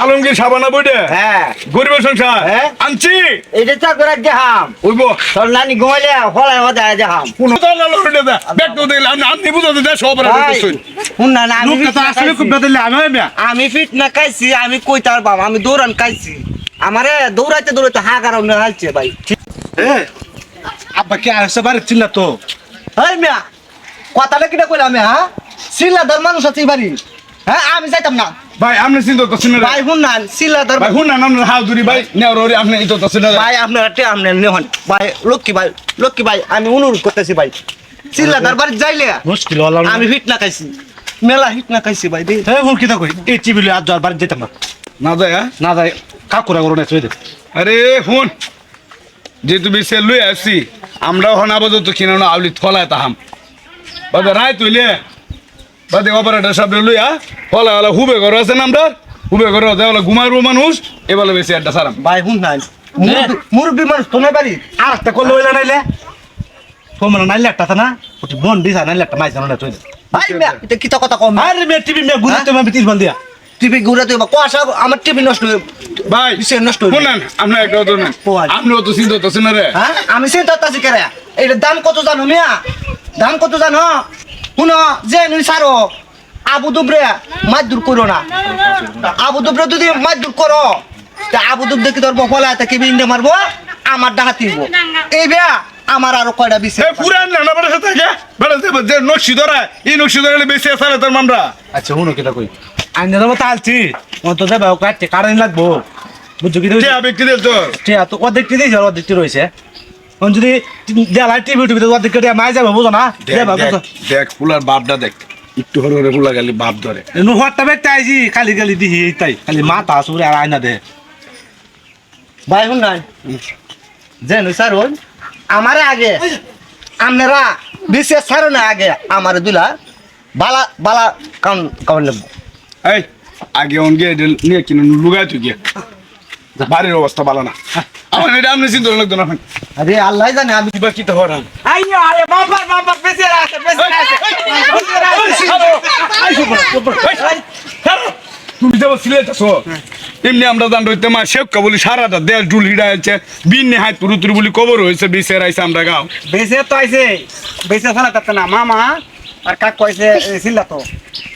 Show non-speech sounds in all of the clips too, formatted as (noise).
আলমগীর সাবানা বইটা? হ্যাঁ। গরিবের সংসার? হ্যাঁ। আনছি। এটা তো করে দেখাম ওইব তোর নানি ঘুমাইলে ফলাই যায় দেখাম কোন আমি বুঝাতে সব ভাই, শুন না না, আমি লোকটা তো ফিট না আসলে খুব খাইছি। আমি আমি ফিট না খাইছি আমি কই তার বাবা আমি দৌড়ান খাইছি। আমারে দৌড়াইতে দৌড়াইতে হা কারণ হালছে ভাই। এ আব্বা কে আসছে বাড়ি চিল্লা তো? হেই মিয়া কথাটা কিটা কইলাম আমি হ্যাঁ? সিলাদার মানুষ আছে এই বাড়ি হ্যাঁ আমি যাইতাম না। ভাই আপনি চিন্তা করছেন না ভাই শুন না সিলাদার ভাই শুন না নাম হাত ধরি ভাই। নেওয়ার আপনি এই তো করছেন না ভাই আপনার তে আপনি নেহন ভাই লক্ষ্মী ভাই লক্ষ্মী ভাই আমি অনুরোধ করতেছি ভাই। সিলাদার বাড়ি যাইলে মুশকিল হল আমি ফিট না খাইছি। মেলা হিট না খাইছি ভাই দেই হে ভুল কিতা কই এই টিভি লই আজ আর বাড়ি যেতাম না। না যায় হ্যাঁ? না যাই কাকুরা করো না তুই দে আরে ফোন যে তুমি সে লই আসছি আমরা হন আপাতত কিনে না আউলি থলায় তাহাম। বাদে রায় তুইলে বাদে অপারেটার সামনে লইয়া ফলা হলা হুবে ঘর আছে না আমরা হুবে ঘর আছে ওলা ঘুমাইবো মানুষ এবার বেশি আড্ডা সারাম ভাই শুন না। মুরব্বি- মানুষ তোমার বাড়ি আর একটা করলে হইলা নাইলে। তোমার নাইলে একটা আছে না? ওটি মন দিছা নাইলে একটা মাইছ না তুই ভাই মিয়া এটা কিতা কথা কম? আরে মে টিভি মে গুলি তুমি আমি তিস বল দিয়া। টিভি ঘুরে তুই কুয়াশা আমার টিভি নষ্ট হয়ে ভাই বিশ্বের নষ্ট হয়ে শুনেন আপনার একটা কথা নেন ও আচ্ছা। আপনিও তো চিন্তা না রে। হ্যাঁ? আমি চিন্তা করতেছি কেরে। এটার দাম কত জানো মিয়া? দাম কত জানো? শুন যে নুই সারো আবু দুবরে মাছ দূর করো না। আবু দুবরে যদি মাছ দূর করো তা আবু দুব দেখি ধরবো ফলা থেকে বিন্দে মারবো? আমার তিরবো এই বেয়া আমার আরও কয়টা বিছে পুরান না বেড়া সাথে থাকে বেড়া যে নকশি ধরা এই নকশি ধরে বেশি আছে তার মামরা। আচ্ছা হুনো কিতা কই। আইনে দাম তালছি। ও তো যাবে কাটতে কারেন্ট লাগবো। বুঝছ কি যে ব্যক্তি দিল তো ঠিক আছে অর্ধেকটি দিয়েছে অর্ধেকটি রয়েছে। যদি দেলাই টিভি টিভিতে অর্ধেকটি দিয়ে মাই যাবে বুঝো না? দেখ ফুলার বাপটা দেখ। একটু হরে হরে ফুলা গেলি বাপ ধরে। নুহারটা বেগটা আইছি খালি খালি দিহি তাই। খালি মাথা সুরে আর আয়না দে। ভাই শুন নাই? যে নুই সারো আমারে আগে আপনারা বিশেষ সারো না আগে আমার দুলা বালা বালা কাউন কাউন নেব এই আগে অন গিয়ে এটা নিয়ে কিনে লুগাই তুই গিয়ে। বাড়ির অবস্থা ভালো না আমার এটা আপনি চিন্তা লাগতো না আরে আল্লাহ জানে আমি কিবা কি তো হরান আইয়ো আরে বাবা বাবা বেঁচে আছে বেঁচে আছে তুমি যাব সিলেটাছো এমনি আমরা জান রইতে মা শেখ বলি সারাটা দেশ ডুল হিডা আছে বিন হাই তুরু তুরু বলি কবর হয়েছে বিশের আইছে আমরা গাও বেঁচে তো আইছে বেঁচে ফেলা না মামা আর কাক কইছে ছিল তো।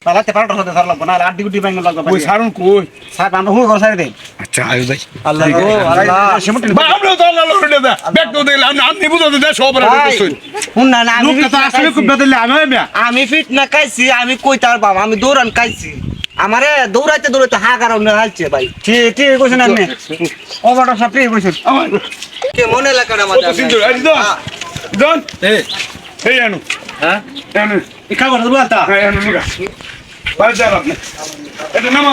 তালাতে পারো হতে ধরলাম না আর আড্ডি গুড্ডি ব্যাঙ্গল লাগবে ওই সারুন কই? সাহেব আমরা হুঁ করে সাইড দেই। আচ্ছা আয়ো যাই। আল্লাহ আল্লাহ। সেমটি বা আমরা তো আল্লাহ লড়ে দা ব্যাগ তো দিলাম আপনি বুঝাতে দেয় সব ভাই, শুন না না আমি তো আসলে খুব। বেদলে আমি আমি ফিট না খাইছি আমি কই তার বাবা আমি দৌড়ান খাইছি। আমারে দৌড়াইতে দৌড়াইতে হা কারণ হালছে ভাই। ঠিক ঠিক কইছেন আপনি? ওভারটা সব ঠিক কইছেন? কে মনে লাগা না কত সুন্দর আরে জন জন। এই এই আনু। হ্যাঁ? করে দেবো আলতা হ্যাঁ এটা নামা।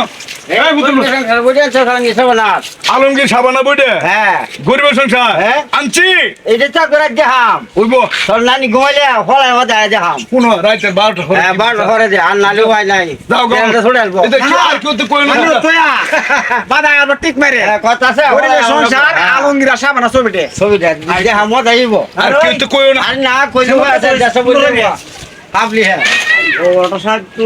আলমগীর সাবানা বইটা? হ্যাঁ। গরিবের সংসার? হ্যাঁ। আনছি। এটা তো করে দেখাম। ওইব তোর নানি ঘুমাইলে ফলাই যায় দেখাম। কোন রাইতের বারোটা হ্যাঁ বার করে দে আর নালে ভাই নাই। যাও গো। তেলটা ছুড়ে আসব আর কেউ তো কই না। (laughs) বাদা আবার টিক মেরে। হ্যাঁ, কথা আছে গরিবের সংসার আলমগীর সাবানা ছবিতে ছবিটা দেখাম মজা আইব আর কেউ তো কইও না। আর না কই দেবো দেশে বলে দেবো আপনি হ্যাঁ। ওভারটা সাহেব তো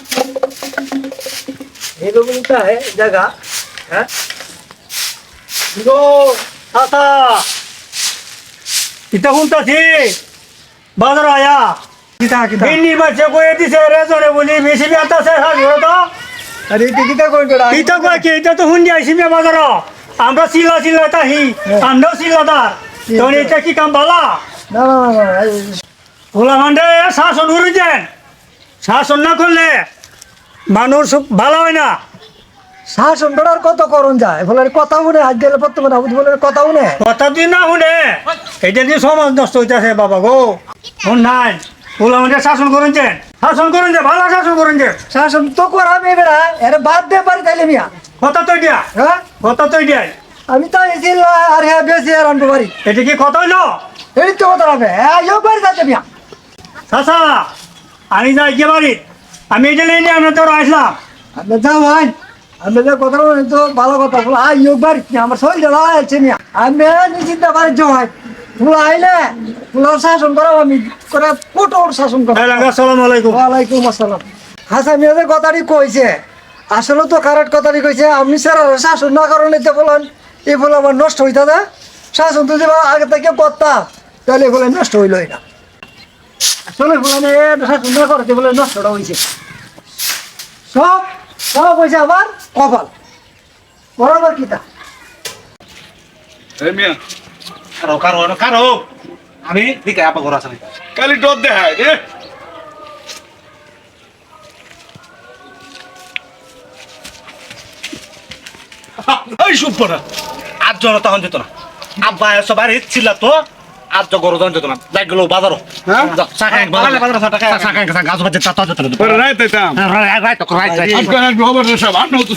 ये लोग मिलता है जगह है গো তাতা ইতা শুনতাছি বাজার আয়া কিতা কিতা বিনি বাচ্চা কই দিছে রেজরে বলি বেশি বিয়াতা সে হাজি হতো আরে ইতি কিতা কই গড়া ইতা কই কি ইতা তো হুন যাইছি মে বাজার আমরা সিলা সিলা তাহি আমরাও সিলাদার তোর এটা কি কাম বালা ना ना ना ওলা মান্ডে শাসন করেছেন শাসন না করলে মানুষ ভালো হয় না। শাসন করার কত করণ যায়? বলে কথা শুনে আজ গেলে বর্তমানে আবুদ বলে কথা শুনে। কথা দিন না শুনে এটা দিয়ে সমাজ নষ্ট হইতেছে বাবা গো। শুন নাই। ওলা মান্ডে শাসন করেছেন শাসন করেন যে ভালো শাসন করেন যে। শাসন তো করাবে বেড়া এর বাদ দে পারি তাইলে মিয়া। কথা তো দিয়া হ্যাঁ? কথা তো দিয়াই আমি তো এসেছিল আর হ্যাঁ বেশি আর আনতে পারি। এটা কি কথা হইল? এই তো কথা হবে। হ্যাঁ বাড়ি যাচ্ছে মিয়া। চাচা আমি যাই গিয়ে বাড়ি। আমি এটা নিয়ে আমরা তোর আসলাম। আপনি যাও ভাই আমি যে কথা বলেন তো ভালো কথা। বলো আই ইয়ে বাড়ি। আমার শরীরটা লাগাই আছে মিয়া। আমি নিশ্চিন্তা বাড়ি যাই ফুল আইলে ফুলার শাসন করাবো আমি করে কঠোর শাসন করব। আসসালামু আলাইকুম। ওয়ালাইকুম আসসালাম। হাসান মিয়া যে কথাটি কইছে আসলে তো কারেক্ট কথাটি কইছে। আপনি স্যার শাসন না কারণে তো বলেন এই বলে আমার নষ্ট হইতা না। শাসন তো যেবা আগে থেকে করতাম তাহলে বলে নষ্ট হইলই না। আসলে বলে শাসন না করতে বলে নষ্টটা হয়েছে সব সব হয়েছে আমার কপাল। বরাবর কিতা কারও কারও কারও আমি দিকে আপা ঘর আছে কালি ডর দেখায় রে এই সুপ্পর আজ জন তখন যেত না। আব্বা এসব ছিল তো। আজ তো গরু দন্ত না যাই গেল বাজারও হ্যাঁ? সাকাই বাজার বাজার সাকাই গাছ বাজে তা তো যেত না পরে রাইতে তাম রাইট রাইট রাইট আজকাল খবর সব আপনিও তো